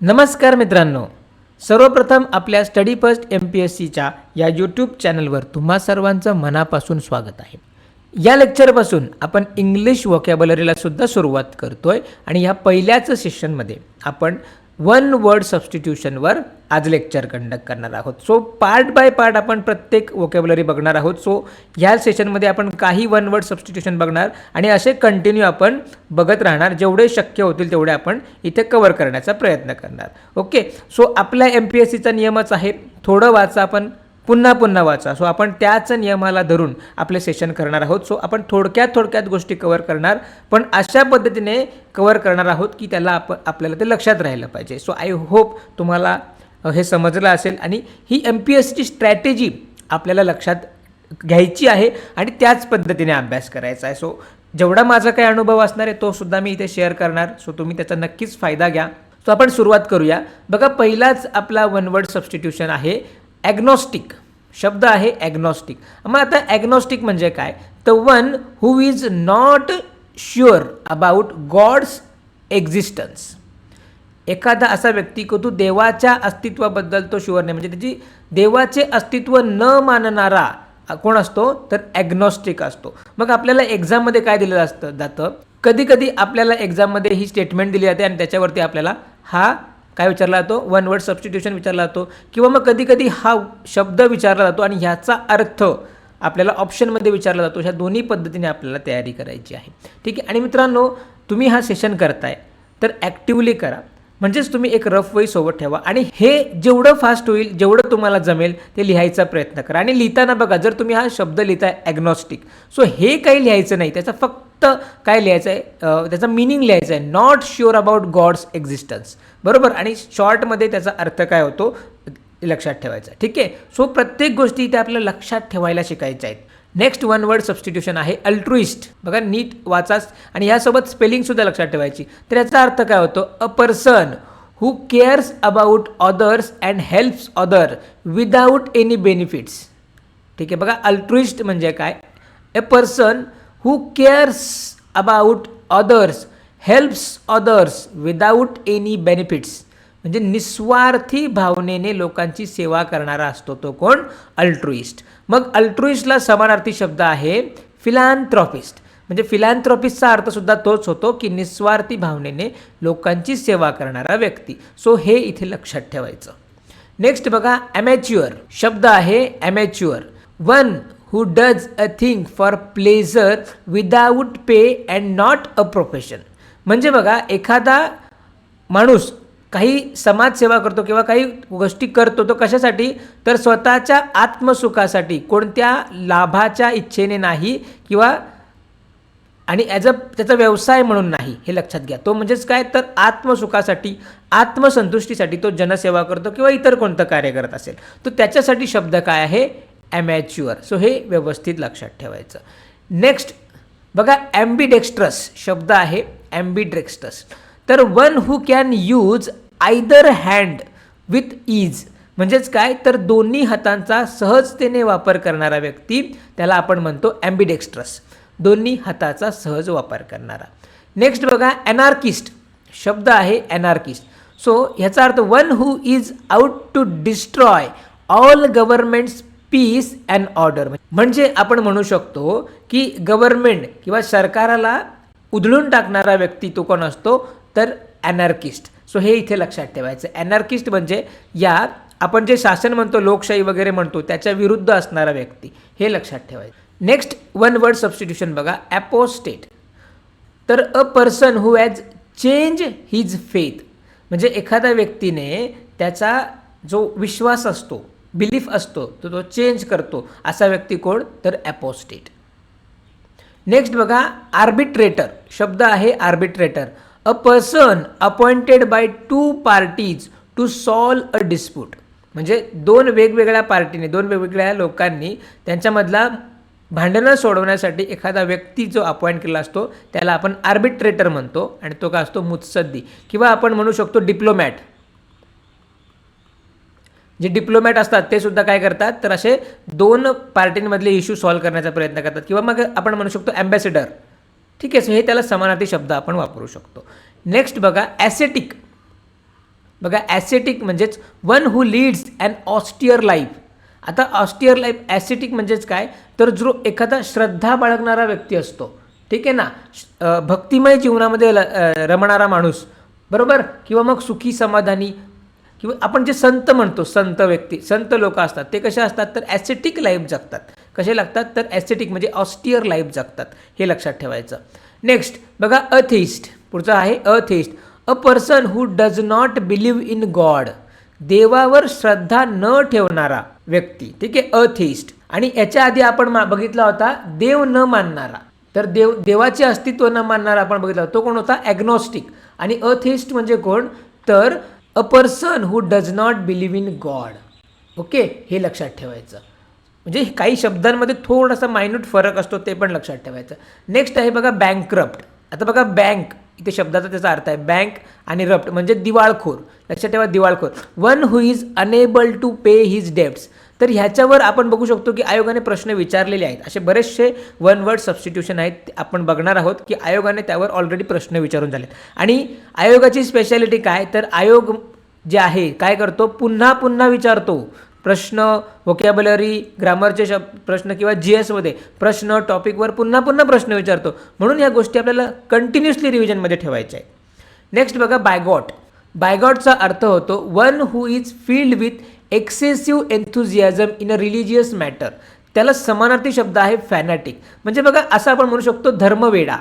नमस्कार मित्रांनो. सर्वप्रथम आपल्या study first M P S सीच्या या यूट्यूब चॅनलवर तुम्हा सर्वांचं मनापासून स्वागत आहे. या लेक्चरपासून आपण इंग्लिश वॉकॅबलरीला सुद्धा सुरुवात करतोय आणि ह्या पहिल्याच सेशनमध्ये आपण वन वर्ड सबस्टिट्यूशनवर आज लेक्चर कंडक्ट करणार आहोत. सो पार्ट बाय पार्ट आपण प्रत्येक वोकॅबलरी बघणार आहोत. सो ह्या सेशनमध्ये आपण काही वन वर्ड सबस्टिट्यूशन बघणार आणि असे कंटिन्यू आपण बघत राहणार. जेवढे शक्य होतील तेवढे आपण इथे कवर करण्याचा प्रयत्न करणार. ओके सो आपल्या एम पी एस सीचा नियमच आहे. थोडं वाचा आपण. पुन्हा पुन्हा वाचा. सो आपण त्याच नियमाला धरून आपले सेशन करणार आहोत. सो आपण थोडक्यात थोडक्यात गोष्टी कवर करणार पण अशा पद्धतीने कवर करणार आहोत की त्याला आप आपल्याला ते लक्षात राहिलं पाहिजे. सो आय होप तुम्हाला हे समजलं असेल आणि ही एम पी एस सीची स्ट्रॅटेजी आपल्याला लक्षात घ्यायची आहे आणि त्याच पद्धतीने अभ्यास करायचा आहे. सो जेवढा माझा काही अनुभव असणार आहे तो सुद्धा मी इथे शेअर करणार. सो तुम्ही त्याचा नक्कीच फायदा घ्या. सो आपण सुरुवात करूया. बघा पहिलाच आपला वन वर्ड सबस्टिट्यूशन आहे. ॲग्नॉस्टिक शब्द आहे ॲग्नॉस्टिक मग आता ॲग्नॉस्टिक म्हणजे काय? The one who is not sure about God's existence एखादा असा व्यक्ती की तो देवाच्या अस्तित्वाबद्दल तो शुअर नाही. म्हणजे त्याची देवाचे अस्तित्व न मानणारा कोण असतो? तर ॲग्नॉस्टिक असतो. मग आपल्याला एक्झाममध्ये काय दिलेलं असतं? जातं. कधी कधी आपल्याला एक्झाममध्ये ही स्टेटमेंट दिली जाते आणि त्याच्यावरती आपल्याला हा काय विचारला जातो? वन वर्ड सबस्टिट्यूशन विचारला जातो. किंवा मग कधीकधी हा शब्द विचारला जातो आणि ह्याचा अर्थ आपल्याला ऑप्शनमध्ये विचारला जातो. ह्या दोन्ही पद्धतीने आपल्याला तयारी करायची आहे. ठीक आहे? आणि मित्रांनो तुम्ही हा सेशन करताय तर ॲक्टिवली करा. म्हणजेच तुम्ही एक रफ वही सोबत ठेवा. आणि हे जेवढं फास्ट होईल जेवढं तुम्हाला जमेल ते लिहायचा प्रयत्न करा. आणि लिहिताना बघा जर तुम्ही हा शब्द लिहिताय ॲग्नॉस्टिक सो हे काही लिहायचं नाही. त्याचा फक्त काय लिहायचं आहे त्याचा मिनिंग लिहायचं आहे not sure about God's existence बरोबर? आणि शॉर्टमध्ये त्याचा अर्थ काय होतो? लक्षात ठेवायचा. ठीक आहे? सो प्रत्येक गोष्टी त्या आपल्या लक्षात ठेवायला शिकायच्या आहेत. नेक्स्ट वन वर्ड सबस्टिट्यूशन आहे अल्ट्रुइस्ट बघा नीट वाचाच आणि यासोबत स्पेलिंगसुद्धा लक्षात ठेवायची. तर याचा अर्थ काय होतो? A person who cares about others and helps other without any benefits ठीक आहे बघा अल्ट्रुइस्ट म्हणजे काय? A person who cares about others helps others without any benefits म्हणजे निस्वार्थी भावनेने लोकांची सेवा करणारा असतो तो कोण? अल्ट्रुइस्ट मग अल्ट्रुइस्टला समानार्थी शब्द आहे फिलांथ्रॉपिस्ट. म्हणजे फिलांथ्रॉपिस्टचा अर्थसुद्धा तोच होतो की निस्वार्थी भावनेने लोकांची सेवा करणारा व्यक्ती. सो हे इथे लक्षात ठेवायचं. नेक्स्ट बघा ॲमॅच्युअर. शब्द आहे amateur. One who does a thing for pleasure without pay and not a profession. म्हणजे बघा एखादा माणूस काही समाजसेवा करतो किंवा काही गोष्टी करतो तो कशासाठी? तर स्वतःच्या आत्मसुखासाठी कोणत्या लाभाच्या इच्छेने नाही किंवा आणि ॲज अ त्याचा व्यवसाय म्हणून नाही हे लक्षात घ्या. तो म्हणजेच काय? तर आत्मसुखासाठी आत्मसंतुष्टीसाठी तो जनसेवा करतो किंवा इतर कोणतं कार्य करत असेल. तर त्याच्यासाठी शब्द काय आहे? ॲमॅच्युअर सो हे व्यवस्थित लक्षात ठेवायचं. नेक्स्ट बघा ॲम्बिडेक्स्ट्रस शब्द आहे. ॲम्बिडेक्स्ट्रस तर one who can use either hand with ease म्हणजेच काय? तर दोन्ही हातांचा सहजतेने वापर करणारा व्यक्ती त्याला आपण म्हणतो ॲम्बिडेक्स्ट्रस दोन्ही हाताचा सहज वापर करणारा. नेक्स्ट बघा ॲनार्किस्ट शब्द आहे ॲनार्किस्ट सो ह्याचा अर्थ one who is out to destroy all governments peace and order म्हणजे आपण म्हणू शकतो की गव्हर्नमेंट किंवा सरकाराला उधळून टाकणारा व्यक्ती तो कोण असतो? तर ॲनार्किस्ट सो हे इथे लक्षात ठेवायचं. अनार्किस्ट म्हणजे या आपण जे शासन म्हणतो लोकशाही वगैरे म्हणतो त्याच्या विरुद्ध असणारा व्यक्ती. हे लक्षात ठेवायचं. नेक्स्ट वन वर्ड सबस्टिट्यूशन बघा. ॲपोस्टेट तर a person who has change his faith म्हणजे एखाद्या व्यक्तीने त्याचा जो विश्वास असतो बिलीफ असतो तो तो चेंज करतो. असा व्यक्ती कोण? तर ॲपोस्टेट नेक्स्ट बघा आर्बिट्रेटर शब्द आहे arbitrator a person appointed by two parties to solve a dispute म्हणजे दोन वेगवेगळ्या पार्टीने दोन वेगवेगळ्या लोकांनी त्यांच्यामधला भांडणं सोडवण्यासाठी एखादा व्यक्ती जो अपॉइंट केला असतो त्याला आपण आर्बिट्रेटर म्हणतो आणि तो का असतो? मुत्सद्दी किंवा आपण म्हणू शकतो डिप्लोमॅट जे डिप्लोमॅट असतात ते सुद्धा काय करतात? तर असे दोन पार्टींमधले इश्यू सॉल्व्ह करण्याचा प्रयत्न करतात. किंवा मग आपण म्हणू शकतो अँबॅसेडर ठीक आहे सो हे त्याला समानार्थी शब्द आपण वापरू शकतो. नेक्स्ट बघा ॲसेटिक बघा ॲसेटिक म्हणजेच one who leads and austere life आता ऑस्टियर लाईफ ॲसेटिक म्हणजेच काय? तर जो एखादा श्रद्धा बाळगणारा व्यक्ती असतो. ठीक आहे ना? भक्तिमय जीवनामध्ये रमणारा माणूस. बरोबर? किंवा मग सुखी समाधानी. किंवा आपण जे संत म्हणतो संत व्यक्ती संत लोक असतात ते कसे असतात? तर ॲसेटिक लाईफ जगतात. कसे लागतात? तर ॲसेटिक म्हणजे ऑस्टियर लाईफ जगतात. हे लक्षात ठेवायचं. नेक्स्ट बघा अथेइस्ट पुढचं आहे atheist a person who does not believe in God देवावर श्रद्धा न ठेवणारा व्यक्ती. ठीक आहे? अथेइस्ट आणि याच्या आधी आपण बघितला होता देव न मानणारा. तर देव देवाचे अस्तित्व न मानणारा आपण बघितला होता. तो कोण होता? ॲग्नॉस्टिक आणि अथिस्ट म्हणजे कोण? तर a person who does not believe in God okay हे लक्षात ठेवायचं. म्हणजे काही शब्दांमध्ये थोडासा मायन्यूट फरक असतो ते पण लक्षात ठेवायचं. नेक्स्ट आहे बघा बँकरप्ट आता बघा बँक इथे शब्दाचा त्याचा अर्थ आहे बँक आणि रप्ट म्हणजे दिवाळखोर. लक्षात ठेवा दिवाळखोर. One who is unable to pay his debts तर ह्याच्यावर आपण बघू शकतो की आयोगाने प्रश्न विचारलेले आहेत. असे बरेचसे वन वर्ड सबस्टिट्यूशन आहेत आपण बघणार आहोत की आयोगाने त्यावर ऑलरेडी प्रश्न विचारून झालेत. आणि आयोगाची स्पेशालिटी काय? तर आयोग जे आहे काय करतो? पुन्हा पुन्हा विचारतो. प्रश्न वोकॅबलरी ग्रामरचे शब्द प्रश्न किंवा जी एसमध्ये प्रश्न टॉपिकवर पुन्हा पुन्हा प्रश्न विचारतो. म्हणून या गोष्टी आपल्याला कंटिन्युअसली रिव्हिजनमध्ये ठेवायच्या आहे नेक्स्ट बघा बायगॉट बायगॉटचा अर्थ होतो one who is filled with excessive enthusiasm in a religious matter त्याला समानार्थी शब्द आहे फॅनॅटिक म्हणजे बघा असं आपण म्हणू शकतो धर्मवेडा.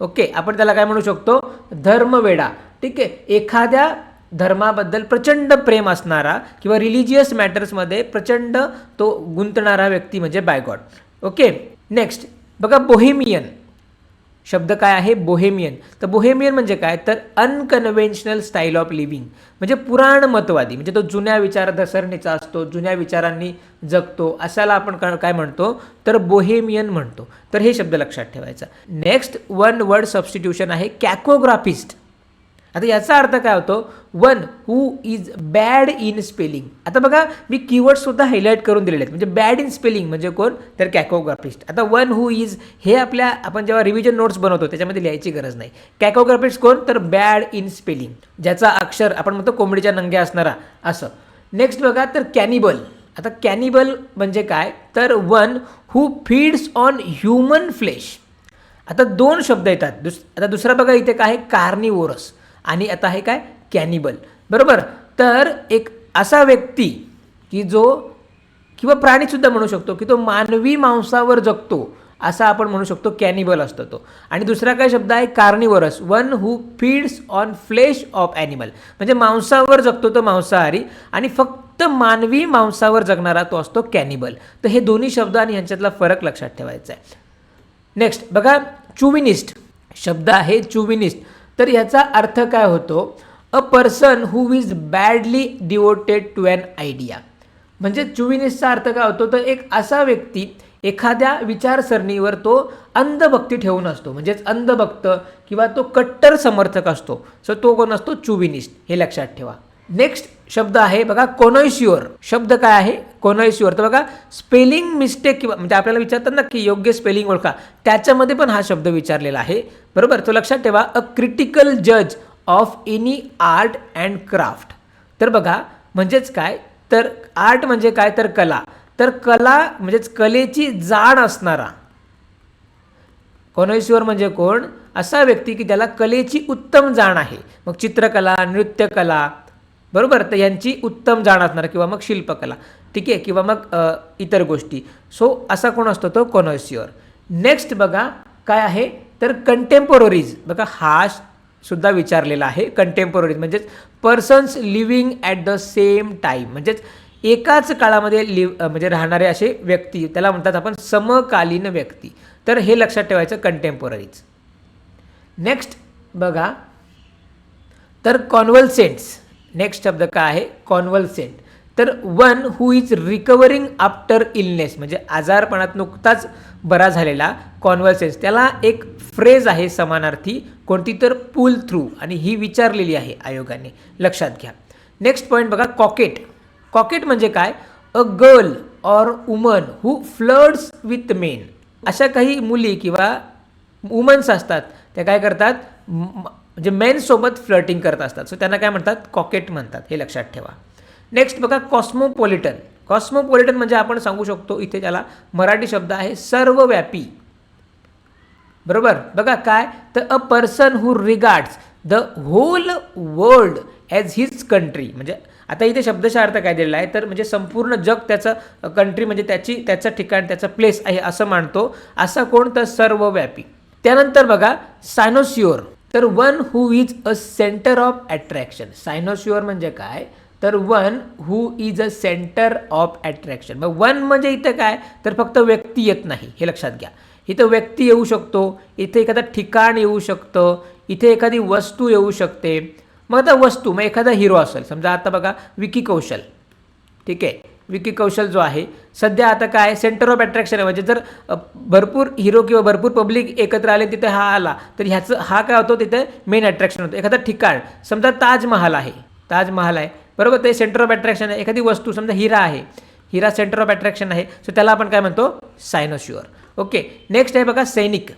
ओके आपण त्याला काय म्हणू शकतो? धर्मवेडा. ठीक आहे. एखाद्या धर्माबद्दल प्रचंड प्रेम असणारा किंवा रिलिजियस मॅटर्समध्ये प्रचंड तो गुंतणारा व्यक्ती म्हणजे बायगॉड ओके नेक्स्ट बघा बोहेमियन शब्द काय आहे? बोहेमियन तर बोहेमियन म्हणजे काय? तर अनकन्व्हेन्शनल स्टाईल ऑफ लिव्हिंग म्हणजे पुराणमतवादी. म्हणजे तो जुन्या विचारसरणीचा असतो जुन्या विचारांनी जगतो. अशाला आपण काय म्हणतो? तर बोहेमियन म्हणतो. तर हे शब्द लक्षात ठेवायचा. नेक्स्ट वन वर्ड सबस्टिट्यूशन आहे कॅकोग्राफिस्ट आता याचा अर्थ काय होतो? One who is bad in spelling. आता बघा मी कीवर्ड सुद्धा हायलाईट करून दिलेले आहेत. म्हणजे बॅड इन स्पेलिंग म्हणजे कोण? तर कॅकोग्राफिस्ट. आता वन हू इज हे आपल्या आपण जेव्हा रिव्हिजन नोट्स बनवतो त्याच्यामध्ये लिहायची गरज नाही. कॅकोग्राफिस्ट कोण? तर बॅड इन स्पेलिंग. ज्याचा अक्षर आपण म्हणतो कोंबडीच्या नंग्या असणारा असं. नेक्स्ट बघा तर कॅनिबल. आता कॅनिबल म्हणजे काय? तर one who feeds on human flesh. आता दोन शब्द येतात. दुस आता दुसरा बघा इथे काय आहे? कार्निवोरस. आणि आता आहे काय? कॅनिबल. बरोबर? तर एक असा व्यक्ती की जो किंवा प्राणीसुद्धा म्हणू शकतो की तो मानवी मांसावर जगतो असा आपण म्हणू शकतो कॅनिबल असतो तो. आणि दुसरा काय शब्द आहे? Carnivorous. One who feeds on flesh of animal. म्हणजे मांसावर जगतो तो मांसाहारी आणि फक्त मानवी मांसावर जगणारा तो असतो कॅनिबल. तर हे दोन्ही शब्द आणि ह्यांच्यातला फरक लक्षात ठेवायचा आहे. नेक्स्ट बघा चुविनिस्ट. शब्द आहे चुविनिस्ट. तर ह्याचा अर्थ काय होतो? A person who is badly devoted to an idea म्हणजे चुविनिसचा अर्थ काय होतो? तर एक असा व्यक्ती एखाद्या विचारसरणीवर तो अंधभक्ती ठेवून असतो. म्हणजेच अंधभक्त किंवा तो कट्टर समर्थक असतो. सो तो कोण असतो? चुविनिस्ट. हे लक्षात ठेवा. नेक्स्ट शब्द आहे बघा कोनोयश्युअर शब्द काय आहे? कोनोयश्युअर तर बघा स्पेलिंग मिस्टेक किंवा म्हणजे आपल्याला विचारतात ना की योग्य स्पेलिंग ओळखा. त्याच्यामध्ये पण हा शब्द विचारलेला आहे. बरोबर? तो लक्षात ठेवा. अ क्रिटिकल जज of any art and craft. तर बघा म्हणजेच काय? तर आर्ट म्हणजे काय? तर कला. तर कला म्हणजेच कलेची जाण असणारा. कोनोश्वर म्हणजे कोण? असा व्यक्ती की ज्याला कलेची उत्तम जाण आहे. मग चित्रकला नृत्यकला बरोबर? तर यांची उत्तम जाण असणार किंवा मग शिल्पकला ठीक आहे? किंवा मग इतर गोष्टी. सो असा कोण असतो तो? कोनोसिओर. नेक्स्ट बघा काय आहे? तर कंटेम्पोररीज बघा हा सुद्धा विचारलेला आहे कंटेम्पोररीज म्हणजेच persons living at the same time म्हणजेच एकाच काळामध्ये लिव म्हणजे राहणारे असे व्यक्ती त्याला म्हणतात आपण समकालीन व्यक्ती. तर हे लक्षात ठेवायचं कंटेम्पोररीज नेक्स्ट बघा तर कॉन्वल्सेंट्स नेक्स्ट शब्द काय आहे? कॉन्वल्सेंट तर one who is recovering after illness म्हणजे आजारपणात नुकताच बरा झालेला कॉन्व्हल्सेन्स त्याला एक फ्रेज आहे समानार्थी कोणती तर पुल थ्रू आणि ही विचारलेली आहे आयोगाने. लक्षात घ्या. नेक्स्ट पॉईंट बघा कॉकेट कॉकेट म्हणजे काय? A girl or woman who flirts with men अशा काही मुली किंवा वुमन्स असतात त्या काय करतात? म्हणजे मेनसोबत फ्लर्टिंग करत असतात. सो त्यांना काय म्हणतात? कॉकेट म्हणतात. हे लक्षात ठेवा. नेक्स्ट बघा कॉस्मोपॉलिटन कॉस्मोपॉलिटन म्हणजे आपण सांगू शकतो इथे त्याला मराठी शब्द आहे सर्वव्यापी. बरोबर? बघा काय? तर a person who regards the whole world as his country म्हणजे आता इथे शब्दशः अर्थ काय दिलेला आहे? तर म्हणजे संपूर्ण जग त्याचं कंट्री म्हणजे त्याची त्याचं ठिकाण त्याचं प्लेस आहे असं मानतो. असा कोण? तर सर्वव्यापी. त्यानंतर बघा सायनोसिओर तर one who is a centre of attraction. Cynosure म्हणजे काय? तर one who is a centre of attraction. मग वन म्हणजे इथं काय? तर फक्त व्यक्ती येत नाही. हे लक्षात घ्या. इथं व्यक्ती येऊ शकतो इथे एखादं ठिकाण येऊ शकतं इथे एखादी वस्तू येऊ शकते. मग आता वस्तू मग एखादा हिरो असेल समजा आता बघा विकी कौशल. ठीक आहे? विकी कौशल जो आहे सध्या आता काय सेंटर ऑफ अट्रॅक्शन आहे. म्हणजे जर भरपूर हिरो किंवा भरपूर पब्लिक एकत्र आले तिथे हा आला तर ह्याचं हा काय होतो? तिथे मेन अट्रॅक्शन होतं. एखादं ठिकाण समजा ताजमहाल आहे. ताजमहाल आहे. बरोबर? ते सेंटर ऑफ अट्रॅक्शन आहे. एखादी वस्तू समजा हिरा आहे. हिरा सेंटर ऑफ अट्रॅक्शन आहे. सो त्याला आपण काय म्हणतो? सायनोश्युअर ओके नेक्स्ट आहे बघा सैनिक.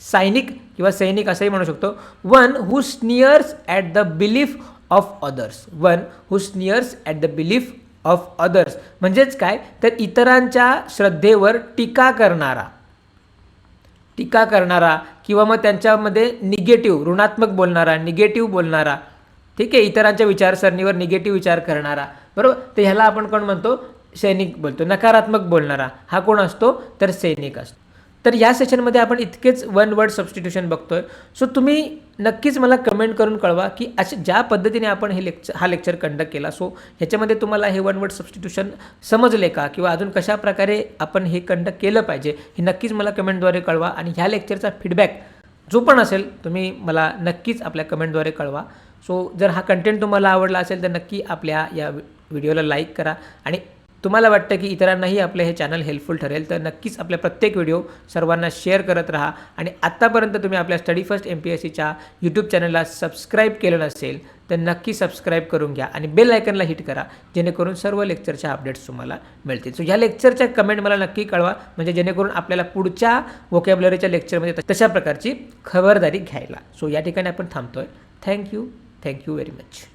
सैनिक किंवा सैनिक असंही म्हणू शकतो. One who sneers at the belief of others one who sneers at the belief of others म्हणजेच काय? तर इतरांच्या श्रद्धेवर टीका करणारा. टीका करणारा किंवा मग त्यांच्यामध्ये निगेटिव्ह ऋणात्मक बोलणारा निगेटिव्ह बोलणारा. ठीक आहे? इतरांच्या विचारसरणीवर निगेटिव्ह विचार करणारा. बरोबर? तर ह्याला आपण कोण म्हणतो? सैनिक बोलतो. नकारात्मक बोलणारा. हा कोण असतो? तर सैनिक असतो. तर या सेशनमध्ये आपण इतकेच वन वर्ड सबस्टिट्यूशन बघतोय. सो तुम्ही नक्कीच मला कमेंट करून कळवा की अशा ज्या पद्धतीने आपण हे लेक्चर हा लेक्चर कंडक्ट केला. सो ह्याच्यामध्ये तुम्हाला हे वन वर्ड सबस्टिट्यूशन समजले का? किंवा अजून कशा प्रकारे आपण हे कंडक्ट केलं पाहिजे? हे नक्कीच मला कमेंटद्वारे कळवा. आणि ह्या लेक्चरचा फीडबॅक जो पण असेल तुम्ही मला नक्कीच आपल्या कमेंटद्वारे कळवा. सो जर हा कंटेंट तुम्हाला आवडला असेल तर नक्की आपल्या या व्हिडिओला लाईक करा. आणि तुम्हाला वाटतं की इतरांनाही आपलं हे चॅनल हेल्पफुल ठरेल तर नक्कीच आपल्या प्रत्येक व्हिडिओ सर्वांना शेअर करत राहा. आणि आत्तापर्यंत तुम्ही आपल्या study first M P S सीच्या यूट्यूब चॅनलला सबस्क्राईब केलं नसेल तर नक्की सबस्क्राईब करून घ्या आणि बेल आयकनला हिट करा जेणेकरून सर्व लेक्चरच्या अपडेट्स तुम्हाला मिळतील. सो ह्या लेक्चरच्या कमेंट मला नक्की कळवा म्हणजे जेणेकरून आपल्याला पुढच्या वोकॅबलरीच्या लेक्चरमध्ये तशा प्रकारची खबरदारी घ्यायला. सो या ठिकाणी आपण थांबतोय. Thank you thank you very much